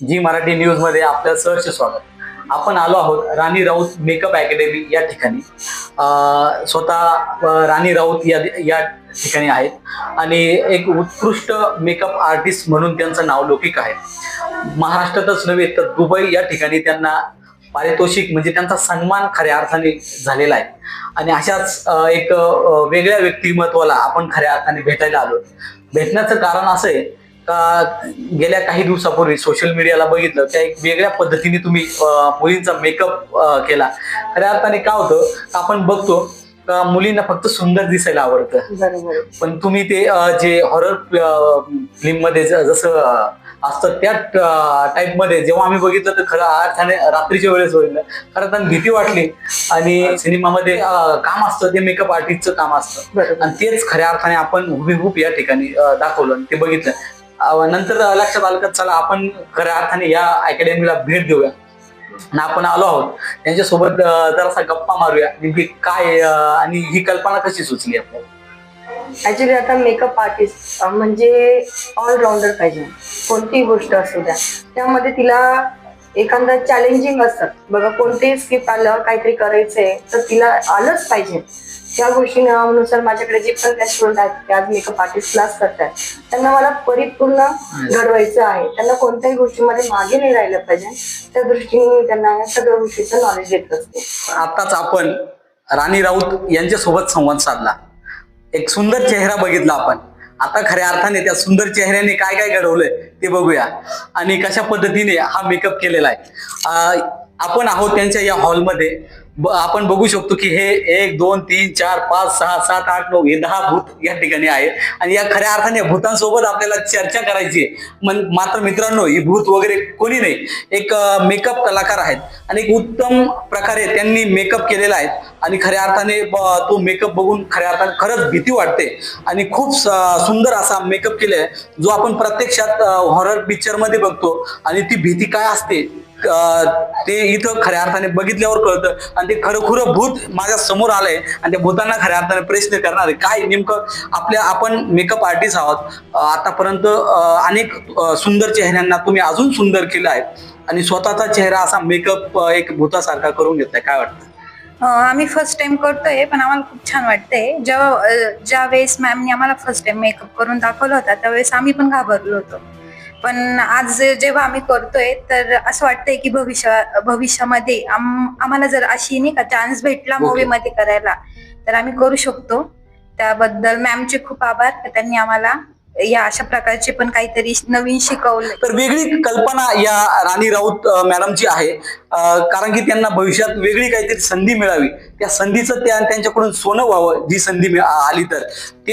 जी मराठी न्यूजमध्ये आपलं सहर्ष स्वागत. आपण आलो आहोत राणी राऊत मेकअप अकॅडमी या ठिकाणी. स्वतः राणी राऊत या या ठिकाणी आहेत. आणि एक उत्कृष्ट मेकअप आर्टिस्ट म्हणून त्यांचं नाव लौकिक आहे. महाराष्ट्रातच नव्हे तर दुबई या ठिकाणी त्यांना पारितोषिक म्हणजे त्यांचा सन्मान खऱ्या अर्थाने झालेला आहे. आणि अशाच एक वेगळ्या व्यक्तिमत्वाला आपण खऱ्या अर्थाने भेटायला आलो भेटण्याचं कारण असं आहे का गेल्या काही दिवसापूर्वी सोशल मीडियाला बघितलं त्या एक वेगळ्या पद्धतीने तुम्ही मुलींचा मेकअप केला. खऱ्या अर्थाने काय होतं का आपण बघतो का मुलींना फक्त सुंदर दिसायला आवडतं. पण तुम्ही ते जे हॉरर फिल्ममध्ये जसं असतं त्या टाईपमध्ये जेव्हा आम्ही बघितलं तर खरं अर्थाने रात्रीच्या वेळेस बघितलं खरं तर भीती वाटली. आणि सिनेमामध्ये काम असतं ते मेकअप आर्टिस्टचं काम असतं. आणि तेच खऱ्या अर्थाने आपण हुबेहूब या ठिकाणी दाखवलं आणि ते बघितलं. नंतर लक्षात आलं का चला आपण खऱ्या अर्थाने या अकॅडमीला भेट देऊया. आणि आपण आलो आहोत. त्यांच्यासोबत जरासा गप्पा मारूया. नेमकी काय आणि ही कल्पना कशी सुचली आपल्याला? ऍक्च्युली आता मेकअप आर्टिस्ट म्हणजे ऑलराऊंडर पाहिजे. कोणतीही गोष्ट असू द्या. त्यामध्ये तिला एखादा चॅलेंजिंग असतात बघा कोणतेही स्किप आलं काहीतरी करायचंय तर तिला आलंच पाहिजे. त्या गोष्टीनुसार माझ्याकडे जे पण काही स्टुडंट आहेत ते आज मेकअप आर्टिस्ट क्लास करतात त्यांना मला परिपूर्ण घडवायचं आहे. त्यांना कोणत्याही गोष्टीमध्ये मागे नाही राहिलं पाहिजे. त्या दृष्टीने त्यांना या सगळ्या गोष्टीचं नॉलेज देत असते. आताच आपण राणी राऊत यांच्यासोबत संवाद साधला. एक सुंदर चेहरा बघितला आपण. आता खऱ्या अर्थाने त्या सुंदर चेहऱ्याने काय काय घडवलंय ते बघूया. आणि कशा पद्धतीने हा मेकअप केलेला आहे. आपण आहोत त्यांच्या या हॉलमध्ये आपण बघू शकतो की हे एक दोन तीन चार पाच सहा सात आठ नऊ हे दहा भूत या ठिकाणी आहेत. आणि या खऱ्या अर्थाने भूतांसोबत आपल्याला चर्चा करायची आहे. मन मात्र मित्रांनो ही भूत वगैरे कोणी नाही. एक मेकअप कलाकार आहेत. आणि एक उत्तम प्रकारे त्यांनी मेकअप केलेला आहे. आणि खऱ्या अर्थाने तो मेकअप बघून खऱ्या अर्थाने खरंच भीती वाटते. आणि खूप स- सुंदर असा मेकअप केलाय जो आपण प्रत्यक्षात हॉरर पिक्चरमध्ये बघतो. आणि ती भीती काय असते? ते इथं खऱ्या अर्थाने बघितल्यावर कळतं. आणि ते खरं भूत माझ्यासमोर आलंय आणि त्या भूतांना खऱ्या अर्थाने प्रश्न करणार. आहे काय नेमकं आपल्या आपण मेकअप आर्टिस्ट आहोत. आतापर्यंत अनेक सुंदर चेहऱ्यांना तुम्ही अजून सुंदर केलं आहे. आणि स्वतःचा चेहरा असा मेकअप एक भूतासारखा करून घेतलाय. काय वाटतं? आम्ही फर्स्ट टाइम करतोय पण आम्हाला खूप छान वाटतंय. जेव्हा ज्या वेळेस मॅमनी आम्हाला फर्स्ट टाइम मेकअप करून दाखवला होता त्यावेळेस आम्ही पण घाबरलो होतो. पण आज जेव्हा आम्ही करतोय तर असं वाटतंय की भविष्या भविष्यामध्ये आम- आम्हाला जर अशी नाही का चान्स भेटला Okay. मूवी मध्ये करायला तर आम्ही करू शकतो. त्याबद्दल मॅमचे खूप आभार. का त्यांनी आम्हाला या अशा प्रकारचे पण काहीतरी नवीन शिकवले तर वेगळी कल्पना या राणी राऊत अं, मॅडमची आहे. अं, कारण की त्यांना भविष्यात वेगळी काहीतरी संधी मिळावी. त्या संधीचं त्या त्यांच्याकडून सोनं व्हावं जी संधी मिळ- आली तर.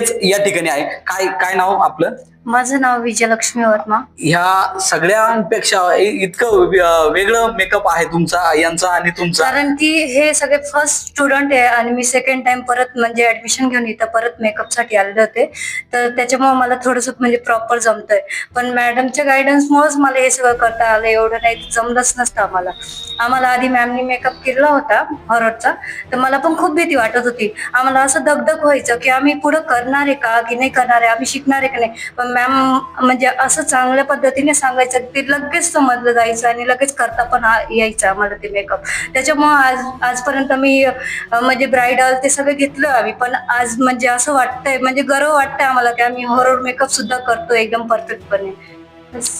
तेच या ठिकाणी आहे. काय काय नाव आपलं? माझं नाव विजयलक्ष्मी वर्मा. ह्या सगळ्यांपेक्षा इ- इतकं वे- वेगळं मेकअप आहे तुमचा यांचा आणि तुमचा. कारण की हे सगळे फर्स्ट स्टुडंट आहे आणि मी सेकंड टाइम परत म्हणजे ऍडमिशन घेऊन इथं परत मेकअपसाठी आलेले होते. तर त्याच्यामुळे मला थोडस म्हणजे प्रॉपर जमतंय. पण मॅडमच्या गायडन्समुळेच मला हे सगळं करता आलं एवढं नाही तर जमलंच नसतं आम्हाला. आम्हाला आधी मॅमनी मेकअप केला होता हॉररचा तर मला पण खूप भीती वाटत होती. आम्हाला असं दगदग व्हायचं की आम्ही पुढं करणार आहे का की नाही करणार? आहे आम्ही शिकणार आहे की नाही? पण मॅम म्हणजे असं चांगल्या पद्धतीने सांगायचं ते लगेच समजलं जायचं आणि लगेच करता पण यायचं आम्हाला ते मेकअप त्याच्यामुळे आज आजपर्यंत मी म्हणजे ब्रायडल ते सगळं घेतलं आम्ही. पण आज म्हणजे असं वाटतंय म्हणजे गर्व वाटतंय आम्हाला की आम्ही हॉरर मेकअप सुद्धा करतो एकदम परफेक्टपणे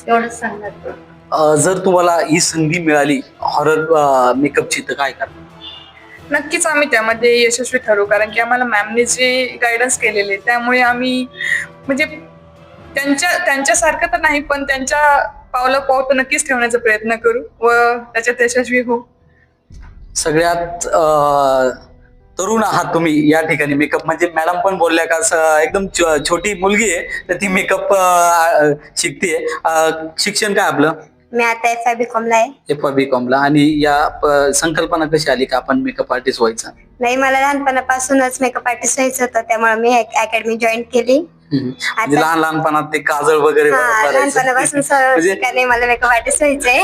एवढंच सांगणार. जर तुम्हाला ही संधी मिळाली हॉरर मेकअपची तर काय करणार? नक्कीच आम्ही त्यामध्ये यशस्वी ठरू. कारण की आम्हाला मॅमने जे गायडन्स केलेले त्यामुळे आम्ही म्हणजे त्यांच्या त्यांच्यासारखं तर नाही पण त्यांच्या पावलं पाव तर नक्कीच ठेवण्याचा प्रयत्न करू व त्याच्यात यशस्वी होऊ. सगळ्यात तरुण आहात तुम्ही या ठिकाणी मेकअप म्हणजे मॅडम पण बोलल्या का एकदम छोटी मुलगी आहे तर ती मेकअप शिकते शिक्षण काय आपलं? मी आता एफ आय बी कॉमला आहे. एफ बी कॉमला आणि या प- संकल्पना कशी आली का आपण मेकअप आर्टिस्ट व्हायचं? नाही मला लहानपणापासूनच मेकअप आर्टिस्ट व्हायचं होतं. त्यामुळे मी अकॅडमी जॉईन केली. हम्म. म्हणजे लहान लहानपणात ते काजळ वगैरे हा भरायचं. लहानपणापासून म्हणजे मला मेकअप आर्टिस्ट व्हायचंय.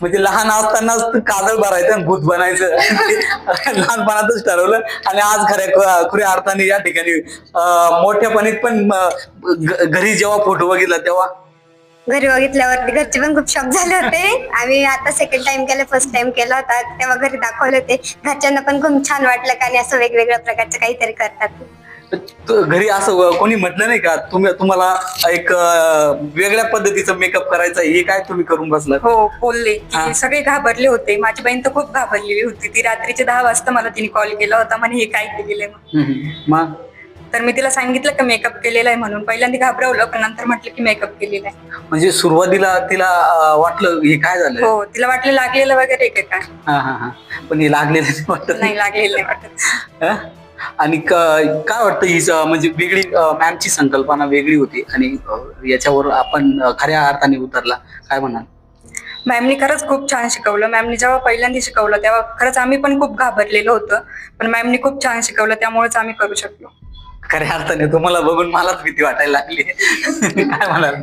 म्हणजे लहान असतानाच ते काजळ भरायचं आणि भूत बनायचं. लहानपणातच ठरवलं. आणि आज खऱ्या खऱ्या अर्थाने या ठिकाणी अं, मोठ्यापणीत पण अं, घ- घरी जेव्हा फोटो बघितला तेव्हा घरी बघितल्यावरती घरचे पण खूप शॉक झाले होते. आम्ही आता सेकंड टाइम केलं फर्स्ट टाइम केला होता. तेव्हा घरी दाखवले होते. घरच्यांना पण खूप छान वाटलं का आणि असं वेगवेगळ्या प्रकारचं काहीतरी करतात. त- घरी असं कोणी म्हटलं नाही का? तुम्ही तुम्हाला एक अं, वेगळ्या पद्धतीचं मेकअप करायचं आहे, हे काय तुम्ही करून बसला हो बोलले. हा. की सगळे घाबरले होते. माझी बहीण तर खूप घाबरलेली होती. ती रात्रीचे दहा वाजता मला तिने कॉल केला होता. म्हणे हे काय केलेलं. मग? तर मी तिला सांगितलं का मेकअप केलेला आहे म्हणून. पहिल्यांदा घाबरवलं पण नंतर म्हटलं की मेकअप केलेला आहे. म्हणजे सुरुवातीला तिला अं, वाटलं हे काय झालं? हो तिला वाटलं लागलेलं वगैरे आहे का काय? हा हा हा. पण हे लागलेलं नाही वाटत. नाही लागलेलं नाही वाटत. हा? आणि क- काय वाटतं ही म्हणजे वेगळी मॅमची संकल्पना वेगळी होती आणि अं, याच्यावर आपण अं, खऱ्या अर्थाने उतरला. काय म्हणाल? मॅमनी खरंच खूप छान शिकवलं. मॅमनी जेव्हा पहिल्यांदा शिकवलं तेव्हा खरंच आम्ही पण खूप घाबरलेलो होतो. पण मॅमनी खूप छान शिकवलं त्यामुळेच आम्ही करू शकलो. खऱ्या अर्थाने तुम्हाला बघून मलाच भीती वाटायला लागली. काय म्हणाल?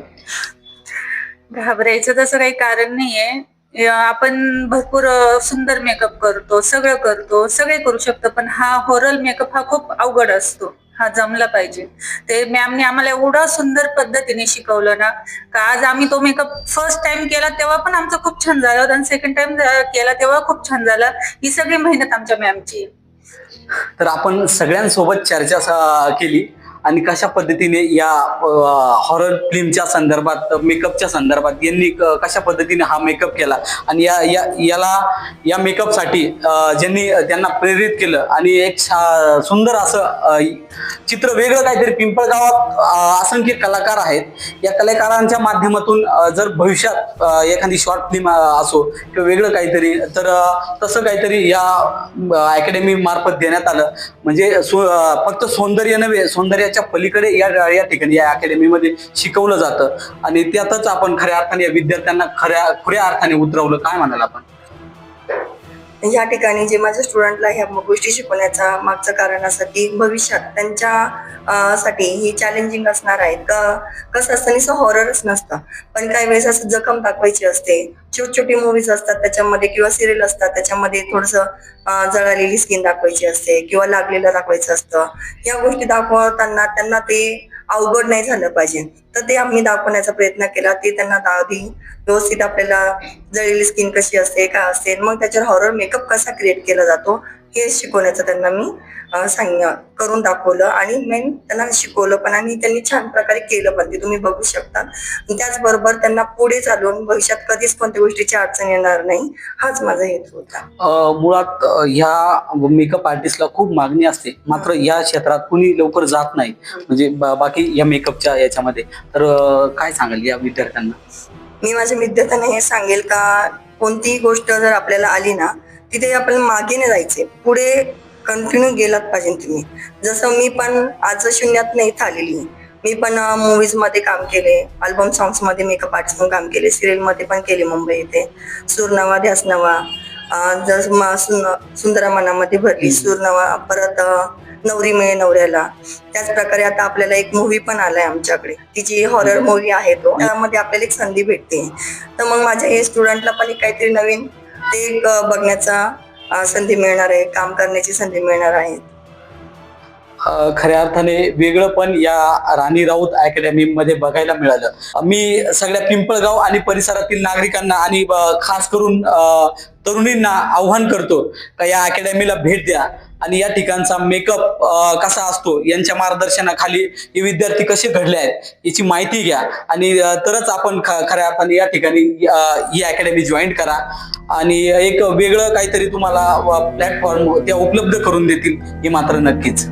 घाबरायचं तसं काही कारण नाहीये. आपण भरपूर सुंदर मेकअप करतो सगळं करतो सगळे करू शकतो पण हा होरल मेकअप हा खूप अवघड असतो. हा जमला पाहिजे. ते मॅमने आम्हाला एवढं सुंदर पद्धतीने शिकवलं ना का आज आम्ही तो मेकअप फर्स्ट टाइम केला तेव्हा पण आमचा खूप छान झाला होता. आणि सेकंड टाइम केला तेव्हा खूप छान झाला. ही सगळी मेहनत आमच्या मॅमची आहे तर आपण सगळ्यांसोबत चर्चा केली. आणि कशा पद्धतीने या हॉरर फिल्मच्या संदर्भात मेकअपच्या संदर्भात यांनी क- कशा पद्धतीने हा मेकअप केला? आणि या या याला या मेकअपसाठी ज्यांनी त्यांना प्रेरित केलं आणि एक छा- सुंदर असं चित्र वेगळं काहीतरी पिंपळगावात असंख्य कलाकार आहेत. या कलाकारांच्या माध्यमातून जर भविष्यात एखादी शॉर्ट फिल्म असो किंवा वेगळं काहीतरी तर तसं काहीतरी या अकॅडमी मार्फत देण्यात आलं. म्हणजे सो- फक्त सौंदर्य नव्हे त्याच्या पलीकडे या या ठिकाणी या अकॅडमीमध्ये शिकवलं जातं. आणि त्यातच आपण खऱ्या अर्थाने या विद्यार्थ्यांना खऱ्या खुऱ्या अर्थाने उतरवलं. काय म्हणाल आपण? ह्या ठिकाणी जे माझ्या स्टुडंटला ह्या गोष्टी शिकवण्याचा मागचं कारण असं की भविष्यात त्यांच्या साठी हे चॅलेंजिंग असणार आहे. कसं असतं नुसतं हॉररच नसतं. पण काही वेळेस असं जखम दाखवायची असते. छोटी छोटी मूवीज असतात त्याच्यामध्ये किंवा सिरियल असतात त्याच्यामध्ये थोडस जळालेली स्किन दाखवायची असते किंवा लागलेलं दाखवायचं असतं. या गोष्टी दाखवताना त्यांना ते अवघड नाही झालं पाहिजे. तर ते आम्ही दाखवण्याचा प्रयत्न केला. ते त्यांना दावी व्यवस्थित आपल्याला जळलेली स्किन कशी असते काय असेल मग त्याच्यावर हॉरर मेकअप कसा क्रिएट केला जातो हे शिकवण्याचं त्यांना मी सांग करून दाखवलं आणि मेन त्यांना शिकवलं पण आणि त्यांनी छान प्रकारे केलं पण ते तुम्ही बघू शकता. त्याचबरोबर त्यांना पुढे चालून भविष्यात कधीच कोणत्या गोष्टीची अडचण येणार नाही हाच माझा हेतू होता. मुळात ह्या मेकअप आर्टिस्टला खूप मागणी असते. मात्र या क्षेत्रात कुणी लवकर जात नाही. म्हणजे बाकी या मेकअपच्या याच्यामध्ये. तर काय सांगाल या विद्यार्थ्यांना? मी माझ्या विद्यार्थ्यांना हे सांगेल का कोणतीही गोष्ट जर आपल्याला आली ना तिथे आपल्याला मागे नाही जायचे. पुढे कंटिन्यू गेलात पाहिजे तुम्ही. जसं मी पण आज शून्यात नाही आलेली मी पण मुव्हीजमध्ये काम केले. अल्बम सॉंग्समध्ये मेकअप आर्टिस्ट म्हणून काम केले. सिरियलमध्ये पण केले मुंबई इथे. सूरनवा ध्यासनवा. जस सुंदरा मनामध्ये भरली. सूरनवा परत नवरी मिळे नवऱ्याला. त्याच प्रकारे आता आपल्याला एक मूवी पण आलाय आमच्याकडे. तिची हॉरर मूवी आहे तो. त्यामध्ये आपल्याला एक संधी भेटते. तर मग माझ्या हे स्टुडंटला पण एक काहीतरी नवीन ते एक, बघण्याचा संधी मिळणार आहे काम करण्याची संधी मिळणार आहे. खऱ्या अर्थाने वेगळं पण या राणी राऊत अकॅडमी मध्ये बघायला मिळालं. मी सगळ्या पिंपळगाव आणि परिसरातील नागरिकांना आणि खास करून तरुणींना आव्हान करतो का या अकॅडमीला भेट द्या आणि या ठिकाणचा मेकअप कसा असतो यांच्या मार्गदर्शनाखाली हे विद्यार्थी कसे घडले आहेत याची माहिती घ्या. आणि तरच आपण ख- खऱ्या अर्थाने या ठिकाणी ही अकॅडमी जॉईन करा. आणि एक वेगळं काहीतरी तुम्हाला प्लॅटफॉर्म त्या उपलब्ध करून देतील हे मात्र नक्कीच.